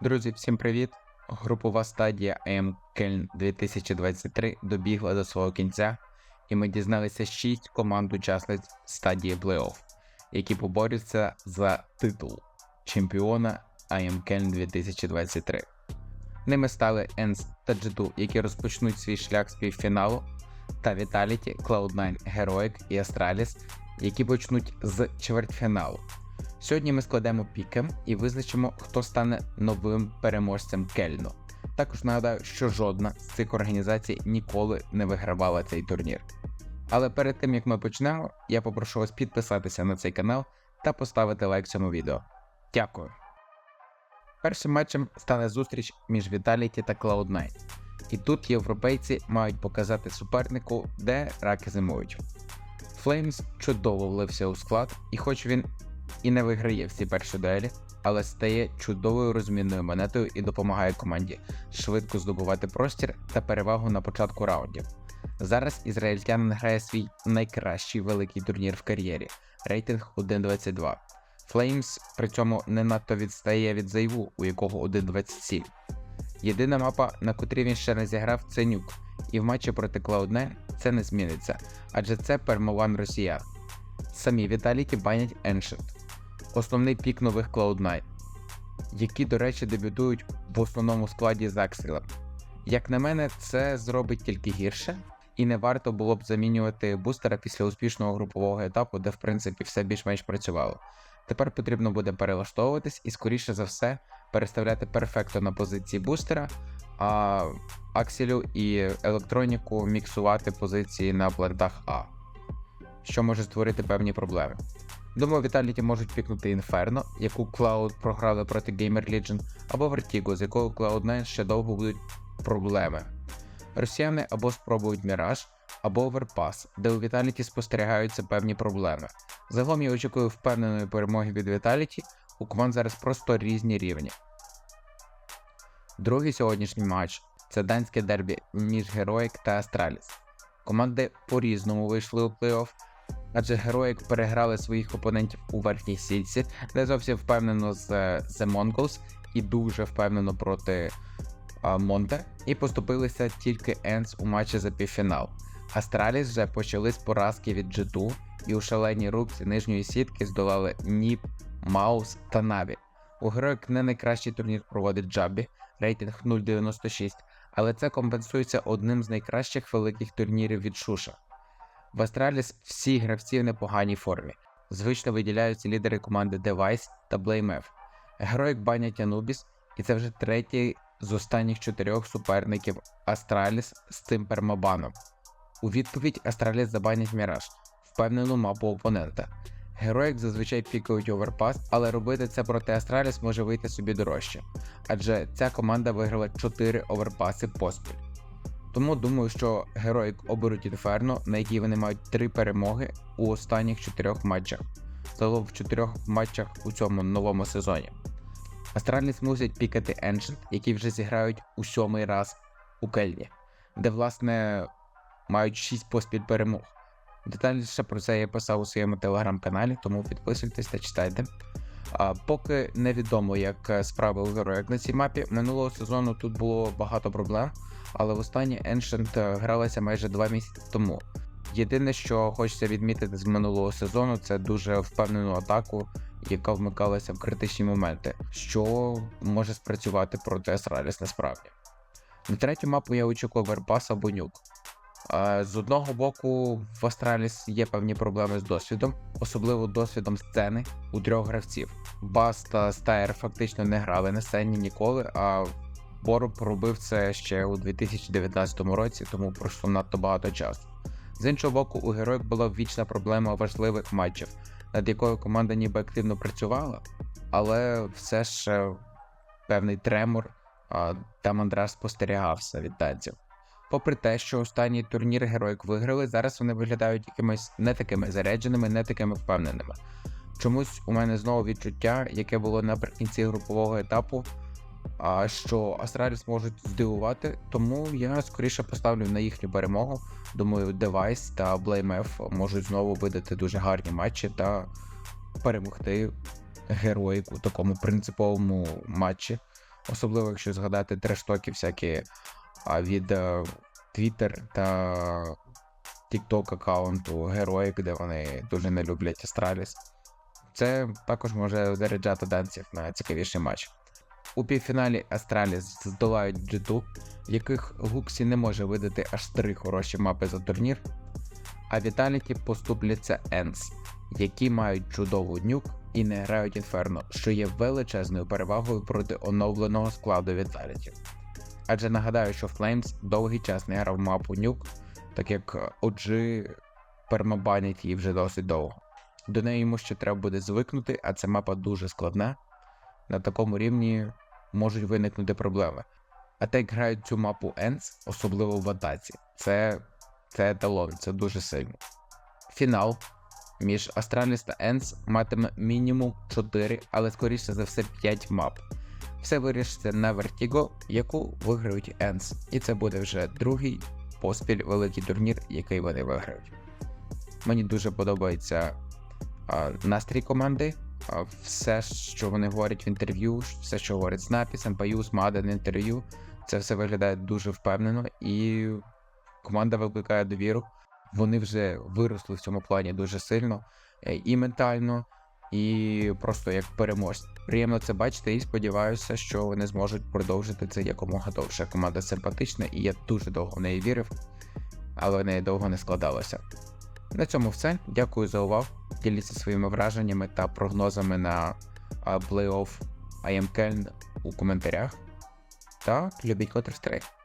Друзі, всім привіт! Групова стадія AM Кельн 2023 добігла до свого кінця, і ми дізналися 6 команд учасниць стадії плей-офф, які поборються за титул чемпіона AM Кельн 2023. Ними стали Енс та G2, які розпочнуть свій шлях з півфіналу, та Vitality, Cloud9, Heroic і Astralis, які почнуть з чвертьфіналу. Сьогодні ми складемо піки і визначимо, хто стане новим переможцем Кельну. Також нагадаю, що жодна з цих організацій ніколи не вигравала цей турнір. Але перед тим як ми почнемо, я попрошу вас підписатися на цей канал та поставити лайк цьому відео. Дякую. Першим матчем стане зустріч між Vitality та Cloud9. І тут європейці мають показати супернику, де раки зимують. Флеймс чудово влився у склад, і хоч він і не виграє всі перші дуелі, але стає чудовою розмінною монетою і допомагає команді швидко здобувати простір та перевагу на початку раундів. Зараз ізраїльтянин грає свій найкращий великий турнір в кар'єрі рейтинг 1.22. Flames при цьому не надто відстає від Зайву, у якого 1.27. Єдина мапа, на котрій він ще не зіграв, це нюк, і в матчі проти Cloud9 це не зміниться, адже це пермован росіян. Самі Віталіті банять Ancient, основний пік нових Cloud9, які, до речі, дебютують в основному складі з Акселем. Як на мене, це зробить тільки гірше, і не варто було б замінювати бустера після успішного групового етапу, де в принципі все більш-менш працювало. Тепер потрібно буде перелаштовуватись і, скоріше за все, переставляти перфекто на позиції бустера, а Акселю і електроніку міксувати позиції на плентах А, що може створити певні проблеми. Думаю, Vitality можуть пікнути Inferno, яку Cloud програли проти Gamer Legion, або Vertigo, з якою Cloud9 ще довго будуть проблеми. Росіяни або спробують Mirage, або Overpass, де у Vitality спостерігаються певні проблеми. Загалом я очікую впевненої перемоги від Vitality, у команд зараз просто різні рівні. Другий сьогоднішній матч це данське дербі між Heroic та Astralis. Команди по-різному вийшли у плей-офф, адже Heroic переграли своїх опонентів у верхній сітці, де зовсім впевнено з е, The Mongols і дуже впевнено проти а, Монте, і поступилися тільки Енс у матчі за півфінал. Астраліс вже почали з поразки від G2 і у шаленій рубці нижньої сітки здолали Ніп, Маус та Наві. У Heroic не найкращий турнір проводить Джабі, рейтинг 0.96, але це компенсується одним з найкращих великих турнірів від Шуша. В Астраліс всі гравці в непоганій формі. Звично виділяються лідери команди Device та BlameF. Героїк банять Anubis, і це вже третій з останніх чотирьох суперників Астраліс з цим пермабаном. У відповідь Астраліс забанять Міраж, впевнену мапу опонента. Героїк зазвичай пікають оверпас, але робити це проти Астраліс може вийти собі дорожче, адже ця команда виграла 4 оверпаси поспіль. Тому думаю, що Героїк оберуть Інферно, на якій вони мають 3 перемоги у останніх 4 матчах, загалом в 4 матчах у цьому новому сезоні. Астраліс мусять пікати Ancient, які вже зіграють у сьомий раз у Кельні, де, власне, мають 6 поспіль перемог. Детальніше про це я писав у своєму телеграм-каналі, тому підписуйтесь та читайте. Поки невідомо, як справи у героях на цій мапі. Минулого сезону тут було багато проблем, але в останній Ancient гралася майже 2 місяці тому. Єдине, що хочеться відмітити з минулого сезону, це дуже впевнену атаку, яка вмикалася в критичні моменти, що може спрацювати проти Асраліс насправді. На третю мапу я очікував Верпас або. З одного боку, в Астраліс є певні проблеми з досвідом, особливо досвідом сцени у трьох гравців. Бас та Стаєр фактично не грали на сцені ніколи, а Боруб робив це ще у 2019 році, тому пройшло надто багато часу. З іншого боку, у героїв була вічна проблема важливих матчів, над якою команда ніби активно працювала, але все ж певний тремор та мандраж спостерігався від танців. Попри те, що останній турнір Героїк виграли, зараз вони виглядають якимись не такими зарядженими, не такими впевненими. Чомусь у мене знову відчуття, яке було наприкінці групового етапу, що Астраліс можуть здивувати, тому я скоріше поставлю на їхню перемогу. Думаю, Device та BlameF можуть знову видати дуже гарні матчі та перемогти героїку у такому принциповому матчі особливо якщо згадати трештоки всякі від е, Twitter та TikTok аккаунту Героїк, де вони дуже не люблять Астраліс. Це також може заряджати данців на цікавіший матч. У півфіналі Астраліс здолають G2, в яких Гуксі не може видати аж три хороші мапи за турнір, а Віталіті поступляться Енс, які мають чудову нюк і не грають Інферно, що є величезною перевагою проти оновленого складу Віталіті. Адже нагадаю, що Flames довгий час не грав мапу нюк, так як OG пермабанять її вже досить довго. До неї йому ще треба буде звикнути, а ця мапа дуже складна. На такому рівні можуть виникнути проблеми. А так як грають цю мапу Енс, особливо в атаці, це, це еталон, це дуже сильно. Фінал між Астраліс та Енс матиме мінімум 4, але скоріше за все 5 мап. Все вирішиться на Vertigo, яку виграють Енс. І це буде вже другий поспіль великий турнір, який вони виграють. Мені дуже подобається а, настрій команди. а, Все, що вони говорять в інтерв'ю, все, що говорять Снапі, Семпаюс, Маден інтерв'ю, це все виглядає дуже впевнено, і команда викликає довіру. Вони вже виросли в цьому плані дуже сильно е, і ментально, і просто як переможці. Приємно це бачити і сподіваюся, що вони зможуть продовжити це якомога довше. Команда симпатична, і я дуже довго в неї вірив, але в неї довго не складалося. На цьому все. Дякую за увагу. Діліться своїми враженнями та прогнозами на плей-офф Köln у коментарях. Та любіть Counter-Strike.